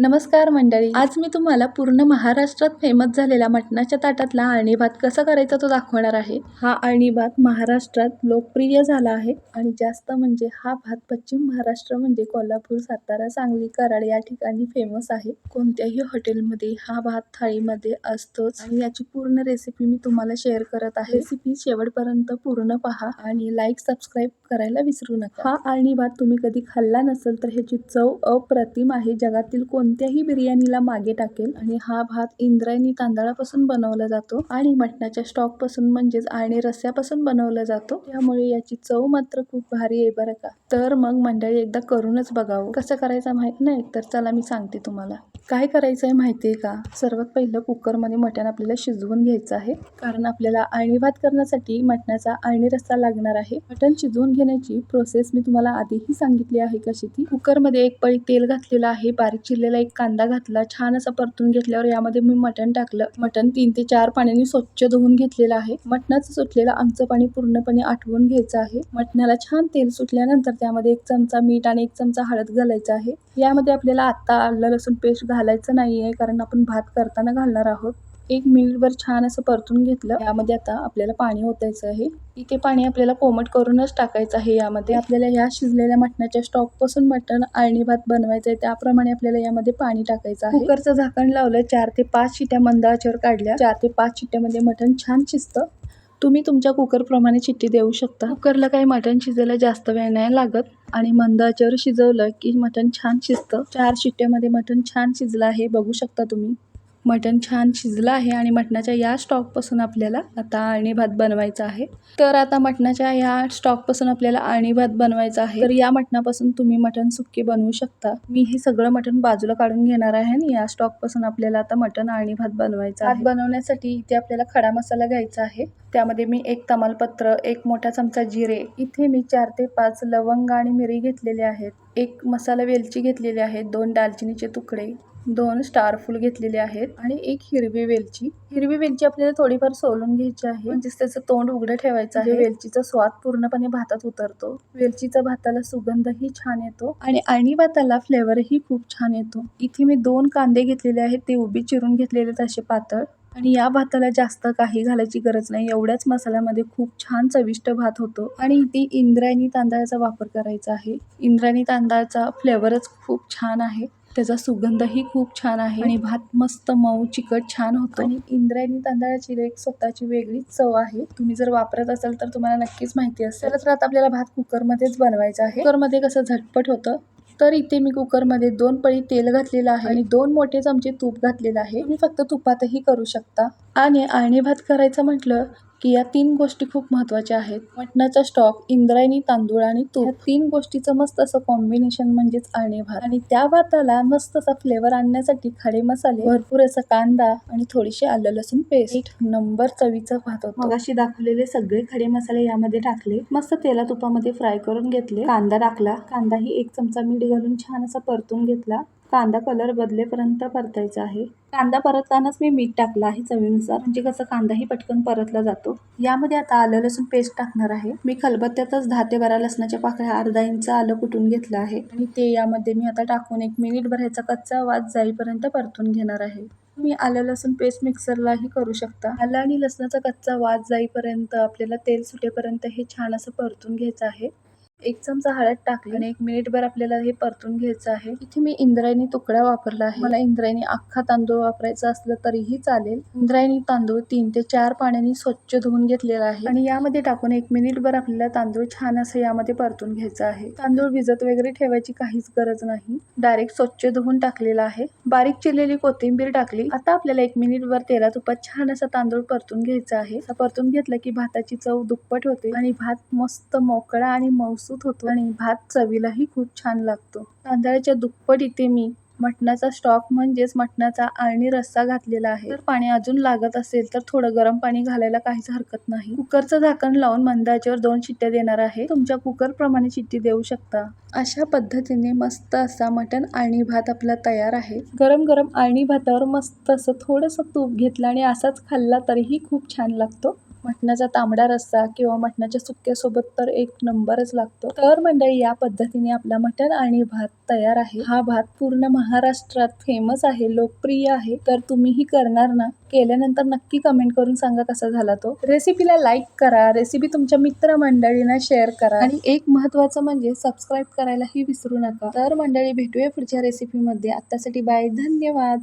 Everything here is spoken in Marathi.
नमस्कार मंडळी. आज मी तुम्हाला पूर्ण महाराष्ट्रात फेमस झालेला मटणाच्या ताटातला अळणी भात कसा करायचा तो दाखवणार आहे. हा अळणी भात महाराष्ट्रात लोकप्रिय झाला आहे आणि जास्त म्हणजे हा भात पश्चिम महाराष्ट्र म्हणजे कोल्हापूर सातारा सांगली कराड या ठिकाणी फेमस आहे. कोणत्याही हॉटेलमध्ये हा भात थाळीमध्ये असतोच. आणि याची पूर्ण रेसिपी मी तुम्हाला शेअर करत आहे. रेसिपी शेवटपर्यंत पूर्ण पहा आणि लाईक सबस्क्राईब करायला विसरू नका. हा अळणी भात तुम्ही कधी खाल्ला नसेल तर ह्याची चव अप्रतिम आहे. जगातील कोण कोणत्याही बिर्याणीला मागे टाकेल आणि हा भात इंद्रायणी तांदळापासून बनवला जातो आणि मटणाच्या स्टॉकपासून म्हणजेच आणि रस्स्यापासून बनवला जातो. त्यामुळे याची चव मात्र खूप भारी आहे बरं का. तर मग मंडळी एकदा करूनच बघावं. कसं करायचं माहीत नाही तर चला मी सांगते तुम्हाला. काय करायचं आहे माहिती आहे का? सर्वात पहिलं कुकरमध्ये मटण आपल्याला शिजवून घ्यायचं आहे. कारण आपल्याला आळणी भात करण्यासाठी मटणाचा आळणी रस्सा लागणार आहे. मटण शिजवून घेण्याची प्रोसेस मी तुम्हाला आधीही सांगितली आहे कशी ती. कुकरमध्ये एक पळी तेल घातलेलं आहे बारीक चिरलेला एक कांदा घातला छान असा परतून घेतल्यावर यामध्ये मी मटण टाकलं. मटण तीन ते चार पाण्याने स्वच्छ धुवून घेतलेलं आहे. मटणाचं सुटलेलं आमचं पाणी पूर्णपणे आठवून घ्यायचं आहे. मटणाला छान तेल सुटल्यानंतर त्यामध्ये एक चमचा मीठ आणि एक चमचा हळद घालायचं आहे. यामध्ये आपल्याला आता आलं लसूण पेस्ट घालायचं नाही आहे कारण आपण भात करताना घालणार आहोत. एक मिनिटभर छान असं परतून घेतलं. यामध्ये आता आपल्याला पाणी ओतायचं आहे. इथे पाणी आपल्याला कोमट करूनच टाकायचं आहे यामध्ये. आपल्याला या शिजलेल्या मटणाच्या स्टॉकपासून मटण अळणी भात बनवायचं आहे त्याप्रमाणे आपल्याला यामध्ये पाणी टाकायचं आहे. कुकरचं झाकण लावलं. चार ते पाच शिट्या मंदाच्यावर काढल्या. चार ते पाच शिट्ट्यामध्ये मटण छान शिजतं. तुम्ही तुमच्या कुकरप्रमाणे चिट्टी देऊ शकता. कुकरला काही मटण शिजायला जास्त वेळ नाही लागत. आणि मंदाच्यावर शिजवलं की मटण छान शिजतं. चार शिट्ट्यामध्ये मटण छान शिजलं आहे. बघू शकता तुम्ही. मटण छान शिजलं आहे आणि मटणाच्या या स्टॉकपासून आपल्याला आता आणि भात बनवायचा आहे. तर आता मटणाच्या या स्टॉकपासून आपल्याला आणि भात बनवायचा आहे. तर या मटणापासून तुम्ही मटण सुक्के बनवू शकता. मी हे सगळं मटण बाजूला काढून घेणार आहे आणि या स्टॉकपासून आपल्याला आता मटण आणि भात बनवायचा भात बनवण्यासाठी इथे आपल्याला खडा मसाला घ्यायचा आहे. त्यामध्ये मी एक तमालपत्र एक मोठा चमचा जिरे इथे मी चार ते पाच लवंग आणि मिरी घेतलेले आहेत. एक मसाला वेलची घेतलेली आहे दोन दालचिनीचे तुकडे दोन स्टार फूल घेतलेले आहेत आणि एक हिरवी वेलची. हिरवी वेलची आपल्याला थोडीफार सोलून घ्यायची आहे. म्हणजेच त्याचं तोंड उघडं ठेवायचं आहे. वेलचीचा स्वाद पूर्णपणे भातात उतरतो. वेलचीचा भाताला सुगंधही छान येतो आणि अळणी भाताला फ्लेवरही खूप छान येतो. इथे मी दोन कांदे घेतलेले आहेत. ते उभी चिरून घेतलेले तसे पातळ. आणि या भाताला जास्त काही घालायची गरज नाही. एवढ्याच मसाल्यामध्ये खूप छान चविष्ट भात होतो. आणि इथे इंद्रायणी तांदळाचा वापर करायचा आहे. इंद्रायणी तांदळाचा फ्लेवरच खूप छान आहे. त्याचा सुगंधही खूप छान आहे आणि भात मस्त मऊ चिकट छान होतो. आणि इंद्रायणी तांदळाची एक स्वतःची वेगळीच चव आहे. तुम्ही जर वापरत असाल तर तुम्हाला नक्कीच माहिती असेल. तर आता आपल्याला भात कुकरमध्येच बनवायचा आहे. कुकरमध्ये कसं झटपट होतं तर इथे मी कुकरमध्ये दोन पळी तेल घातलेलं आहे आणि दोन मोठे चमचे तूप घातलेलं आहे. तुम्ही फक्त तुपातही करू शकता. आणि अळणी भात करायचं म्हटलं की या तीन गोष्टी खूप महत्त्वाच्या आहेत. मटणाचा स्टॉक इंद्रायणी तांदूळ आणि तूप. या तीन गोष्टीचं मस्त असं कॉम्बिनेशन म्हणजेच अळणी भात. आणि त्या भाताला मस्त असा फ्लेवर आणण्यासाठी खडे मसाले भरपूर असा कांदा आणि थोडीशी आलं लसूण पेस्ट नंबर चवीचा भात होतो. मगाशी दाखवलेले सगळे खडे मसाले यामध्ये टाकले. मस्त तेला तुपामध्ये फ्राय करून घेतले. कांदा टाकला. कांदाही एक चमचा मीठ घालून छान असा परतून घेतला. कांदा कलर बदलेपर्यंत परतायचा आहे. कांदा परततानाच मी मीठ टाकलं आहे चवीनुसार. म्हणजे कसं कांदाही पटकन परतला जातो. यामध्ये आता आलं लसूण पेस्ट टाकणार आहे. मी खलबत्त्यातच दहा ते बारा लसणाच्या पाकळ्या अर्धा इंच आलं कुटून घेतलं आहे. आणि ते यामध्ये मी आता टाकून एक मिनिट भरायचा कच्चा वाज जाईपर्यंत परतून घेणार आहे. तुम्ही आलं लसूण पेस्ट मिक्सरलाही करू शकता. आलं आणि लसणाचा कच्चा वास जाईपर्यंत आपल्याला तेल सुटेपर्यंत हे छान असं परतून घ्यायचं आहे. एक चमचा हळद टाकली. आणि एक मिनिटभर आपल्याला हे परतून घ्यायचं आहे. इथे मी इंद्रायणी तुकडा वापरला आहे. मला इंद्रायणी अख्खा तांदूळ वापरायचा असलं तरीही चालेल. इंद्रायणी तांदूळ तीन ते चार पाण्याने स्वच्छ धुवून घेतलेला आहे. आणि यामध्ये टाकून एक मिनिटभर आपल्याला तांदूळ छान असं यामध्ये परतून घ्यायचं आहे. तांदूळ भिजत वगैरे ठेवायची काहीच गरज नाही. डायरेक्ट स्वच्छ धुवून टाकलेला आहे. बारीक चिरलेली कोथिंबीर टाकली. आता आपल्याला एक मिनिटभर तेला तुपात छान असा तांदूळ परतून घ्यायचा आहे. परतून घेतलं की भाताची चव दुप्पट होते. आणि भात मस्त मोकळा आणि मौसूद होतो आणि भात चवीलाही खूप छान लागतो. तांदळाच्या दुप्पट इथे मी मटणाचा स्टॉक म्हणजेच मटणाचा आळणी रस्सा घातलेला आहे. तर पाणी अजून लागत असेल तर थोडं गरम पाणी घालायला काहीच हरकत नाही. कुकरचं झाकण लावून मंदाच्यावर दोन शिट्ट्या देणार आहे. तुमच्या कुकर प्रमाणे शिट्टी देऊ शकता. अशा पद्धतीने मस्त असा मटण आळणी भात आपला तयार आहे. गरम गरम आळणी भातावर मस्त असं थोडंसं तूप घेतलं आणि असाच खाल्ला तरीही खूप छान लागतो. मटणाचा तांबडा रस्सा किंवा मटणाच्या सुक्क्यासोबत तर एक नंबरच लागतो. तर मंडळी या पद्धतीने आपला मटण आणि भात तयार आहे. हा भात पूर्ण महाराष्ट्रात फेमस आहे लोकप्रिय आहे. तर तुम्हीही करणार ना? केल्यानंतर नक्की कमेंट करून सांगा कसा झाला तो. रेसिपीला लाईक करा रेसिपी तुमच्या मित्र मंडळींना शेअर करा. आणि एक महत्वाचं म्हणजे सबस्क्राईब करायलाही विसरू नका. तर मंडळी भेटूया पुढच्या रेसिपीमध्ये आत्तासाठी बाय धन्यवाद.